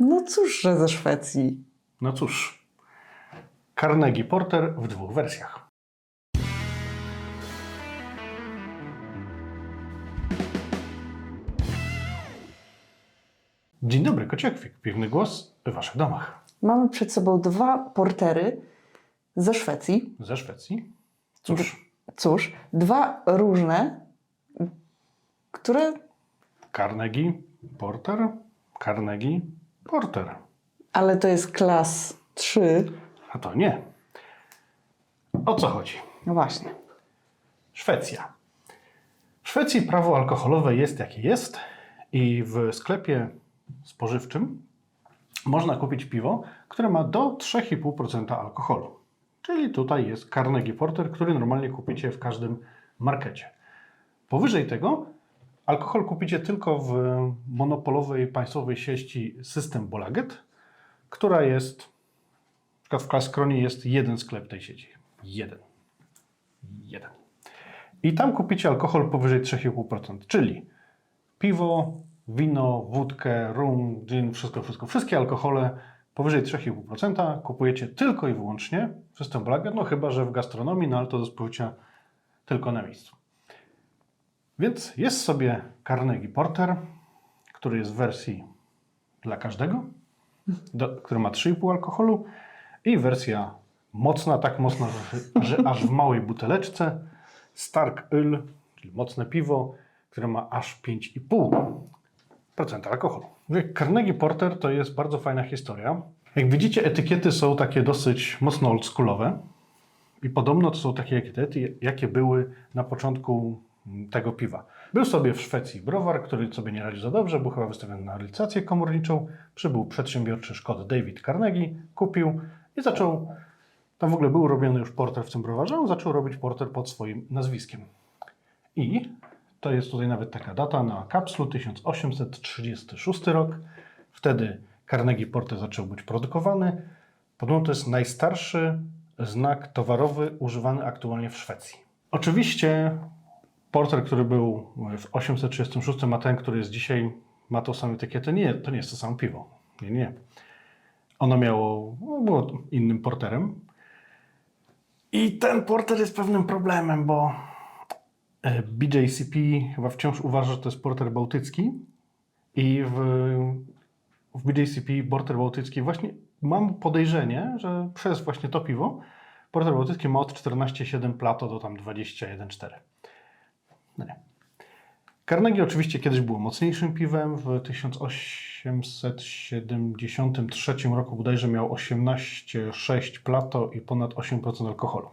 No cóż, że ze Szwecji. No cóż, Carnegie Porter w dwóch wersjach. Dzień dobry, Kociekwik. Piwny głos w Waszych domach. Mamy przed sobą dwa portery ze Szwecji. Ze Szwecji. Cóż, Cóż, dwa różne, które, Carnegie Porter, Carnegie Porter. ale to jest klas 3. A to nie. O co chodzi? No właśnie. Szwecja. W Szwecji prawo alkoholowe jest jakie jest i w sklepie spożywczym można kupić piwo, które ma do 3,5% alkoholu. Czyli tutaj jest Carnegie Porter, który normalnie kupicie w każdym markecie. Powyżej tego alkohol kupicie tylko w monopolowej państwowej sieci System Bolaget, która jest, na przykład w Klaskronie jest jeden sklep tej sieci. Jeden. Jeden. I tam kupicie alkohol powyżej 3,5%, czyli piwo, wino, wódkę, rum, gin, wszystko, wszystko. Wszystkie alkohole powyżej 3,5% kupujecie tylko i wyłącznie w System Bolaget, no chyba, że w gastronomii, no ale to do spożycia tylko na miejscu. Więc jest sobie Carnegie Porter, który jest w wersji dla każdego, do, który ma 3,5 alkoholu i wersja mocna, tak mocna, że, że aż w małej buteleczce Stark Öl, czyli mocne piwo, które ma aż 5,5% alkoholu. Carnegie Porter to jest bardzo fajna historia. Jak widzicie, etykiety są takie dosyć mocno oldschoolowe i podobno to są takie etykiety, jakie były na początku tego piwa. Był sobie w Szwecji browar, który sobie nie radził za dobrze, był chyba wystawiony na licytację komorniczą. Przybył przedsiębiorczy Szkot David Carnegie, kupił i zaczął. Tam w ogóle był robiony już porter w tym browarze, on zaczął robić porter pod swoim nazwiskiem. I to jest tutaj nawet taka data na kapslu 1836 rok. Wtedy Carnegie Porter zaczął być produkowany. Podobno to jest najstarszy znak towarowy używany aktualnie w Szwecji. Oczywiście porter, który był w 836, a ten, który jest dzisiaj, ma tą samą etykietę. Nie, to nie jest to samo piwo. Nie, nie. Ono miało, no, było innym porterem. I ten porter jest pewnym problemem, bo e, BJCP chyba wciąż uważa, że to jest porter bałtycki i w, w BJCP porter bałtycki właśnie mam podejrzenie, że przez właśnie to piwo porter bałtycki ma od 14,7 plato do tam 21,4. No nie. Carnegie oczywiście kiedyś było mocniejszym piwem. W 1873 roku bodajże miał 18,6 plato i ponad 8% alkoholu.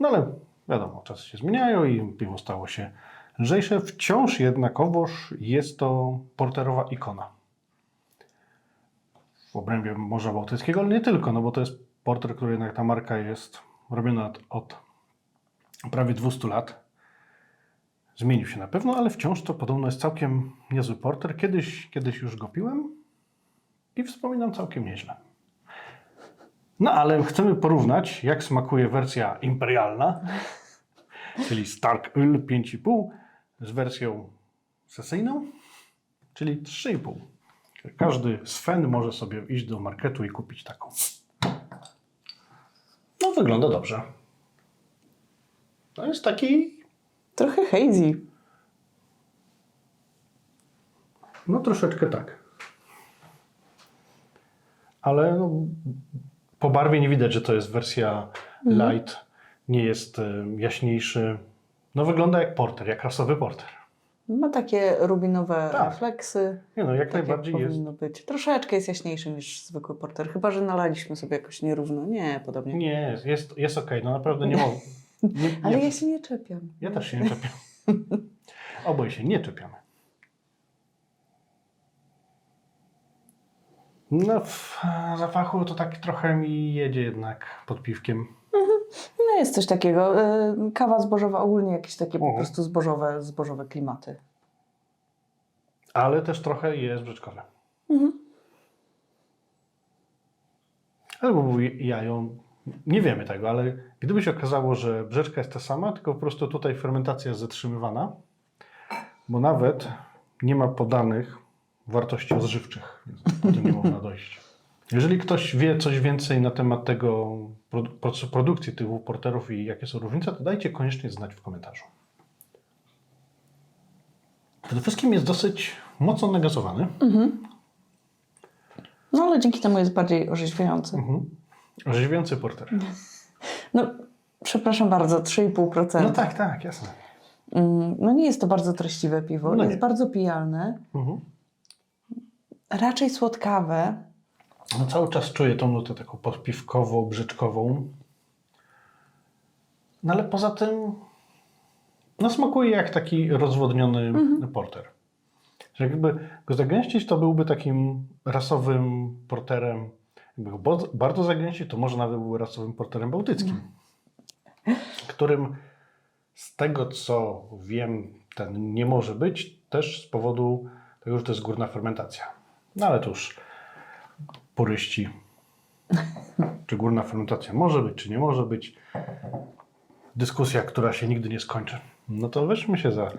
No ale wiadomo, czasy się zmieniają i piwo stało się lżejsze. Wciąż jednakowoż jest to porterowa ikona. W obrębie Morza Bałtyckiego, ale nie tylko, no bo to jest porter, który jednak ta marka jest robiona od, od prawie 200 lat. Zmienił się na pewno, ale wciąż to podobno jest całkiem niezły porter. Kiedyś, kiedyś już go piłem i wspominam całkiem nieźle. No ale chcemy porównać, jak smakuje wersja imperialna, czyli Stark Öl 5,5 z wersją sesyjną, czyli 3,5. Każdy Sven może sobie iść do marketu i kupić taką. No wygląda dobrze. To jest taki Trochę hazy. No troszeczkę tak. Ale no, po barwie nie widać, że to jest wersja light. Nie jest y, jaśniejszy. No wygląda jak porter, jak rasowy porter. Ma takie rubinowe Tak. refleksy. Nie no, jak Tak najbardziej jak jest. powinno być. Troszeczkę jest jaśniejszy niż zwykły porter. Chyba, że nalaliśmy sobie jakoś nierówno. Nie, podobnie. Nie, jest, jest, jest okej. No naprawdę nie mogę. Nie, nie, Ale ja się nie czepiam. ja też się nie czepiam. Oboje się nie czepiamy. No w zapachu to tak trochę mi jedzie jednak pod piwkiem. No jest coś takiego. y, Kawa zbożowa, ogólnie jakieś takie po Mhm. prostu zbożowe, zbożowe klimaty. Ale też trochę jest brzeczkowe. Mhm. Albo jajo. Nie wiemy tego, ale gdyby się okazało, że brzeczka jest ta sama, tylko po prostu tutaj fermentacja jest zatrzymywana, bo nawet nie ma podanych wartości odżywczych, więc tym nie można dojść. Jeżeli ktoś wie coś więcej na temat tego procesu produkcji tych porterów i jakie są różnice, to dajcie koniecznie znać w komentarzu. Przede wszystkim jest dosyć mocno nagazowany. No ale dzięki temu jest bardziej orzeźwiający. Mhm. Orzeźwiający porter. No, przepraszam bardzo, 3,5%. No tak, tak, jasne. Mm, No nie jest to bardzo treściwe piwo, No jest nie. bardzo pijalne, Mhm. raczej słodkawe. No cały czas czuję tą nutę taką podpiwkową, brzeczkową. No ale poza tym no smakuje jak taki rozwodniony porter. Że jakby go zagęścić, to byłby takim rasowym porterem. Bo- bardzo zagęścić, to może nawet byłby rasowym porterem bałtyckim. Którym z tego co wiem, ten nie może być też z powodu tego, że to jest górna fermentacja. No ale to już puryści. Czy górna fermentacja może być, czy nie może być. Dyskusja, która się nigdy nie skończy. No to weźmy się za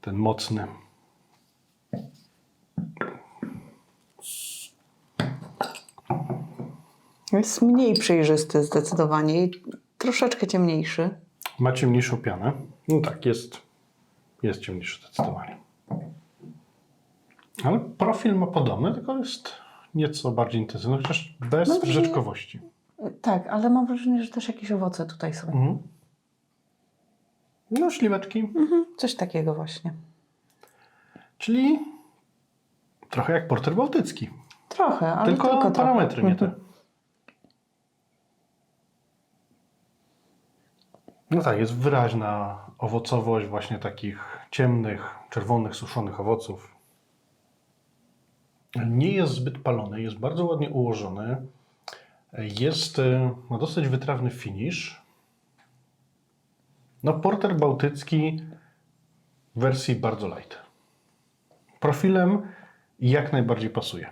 ten mocny. Jest mniej przejrzysty zdecydowanie i troszeczkę ciemniejszy. Ma ciemniejszą pianę. No tak, jest, jest ciemniejszy zdecydowanie. Ale profil ma podobny, tylko jest nieco bardziej intensywny, chociaż bez No. Tak, ale mam wrażenie, że też jakieś owoce tutaj są. Mhm. No, śliweczki. Mhm, Coś takiego właśnie. Czyli trochę jak porter bałtycki. Trochę, ale tylko, tylko, trochę. parametry nie te. No tak, jest wyraźna owocowość właśnie takich ciemnych, czerwonych, suszonych owoców. Nie jest zbyt palony, jest bardzo ładnie ułożony. Jest e, ma dosyć wytrawny finish. No, porter bałtycki w wersji bardzo light. Profilem jak najbardziej pasuje.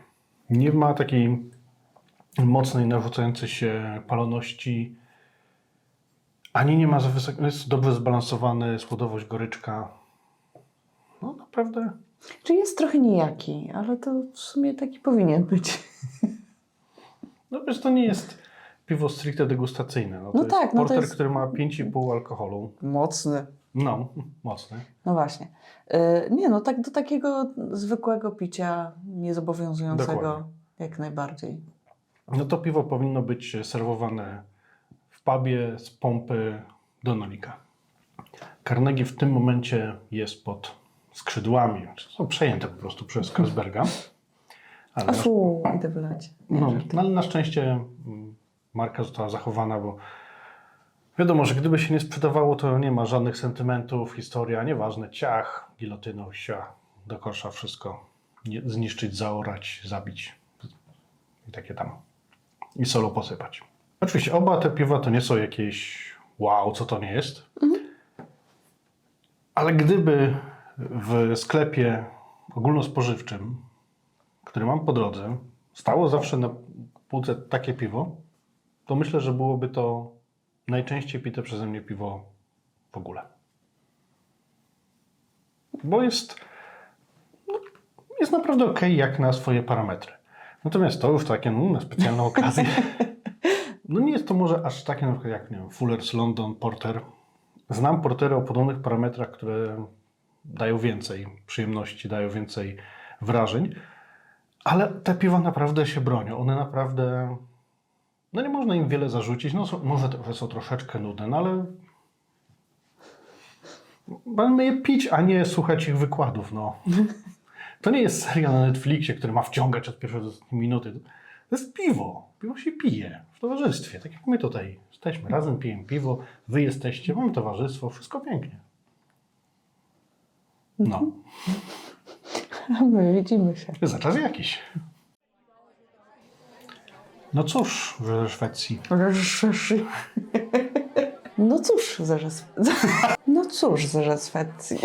Nie ma takiej mocnej, narzucającej się paloności. Ani nie ma za wysoko, jest dobrze zbalansowany, słodowość, goryczka. No naprawdę. Czy jest trochę nijaki, ale to w sumie taki powinien być. No wiesz, to nie jest piwo stricte degustacyjne. No, to No jest tak, no to porter, jest- który ma 5,5 alkoholu. Mocny. No, mocny. No właśnie. Yy, nie no, tak do takiego zwykłego picia, niezobowiązującego, Dokładnie. jak najbardziej. No to piwo powinno być serwowane pubie z pompy do nolika. Carnegie w tym momencie jest pod skrzydłami, są przejęte po prostu przez Carlsberga. Ale A na, idę wylać. No, no, ale na szczęście mm, marka została zachowana, bo wiadomo, że gdyby się nie sprzedawało, to nie ma żadnych sentymentów, historia, nieważne, ciach, gilotyną, sia, do kosza, wszystko. Zniszczyć, zaorać, zabić i takie tam. I solo posypać. Oczywiście oba te piwa to nie są jakieś wow, co to nie jest. Ale gdyby w sklepie ogólnospożywczym, który mam po drodze, stało zawsze na półce takie piwo, to myślę, że byłoby to najczęściej pite przeze mnie piwo w ogóle. Bo jest, no, jest naprawdę ok jak na swoje parametry. Natomiast to już takie no, na specjalną okazję. No nie jest to może aż takie na przykład jak nie wiem, Fuller's London Porter. Znam portery o podobnych parametrach, które dają więcej przyjemności, dają więcej wrażeń. Ale te piwa naprawdę się bronią. One naprawdę. No nie można im wiele zarzucić. No są, może to, że są troszeczkę nudne, no ale. Mamy je pić, a nie słuchać ich wykładów. No. To nie jest serial na Netflixie, który ma wciągać od pierwszej do ostatniej minuty. To jest piwo. Piwo się pije w towarzystwie. Tak jak my tutaj jesteśmy razem, pijemy piwo, wy jesteście, mamy towarzystwo, wszystko pięknie. No, A my widzimy się. za czas jakiś. No cóż, w Szwecji. No cóż, zaraz. No cóż, zaraz Szwecji.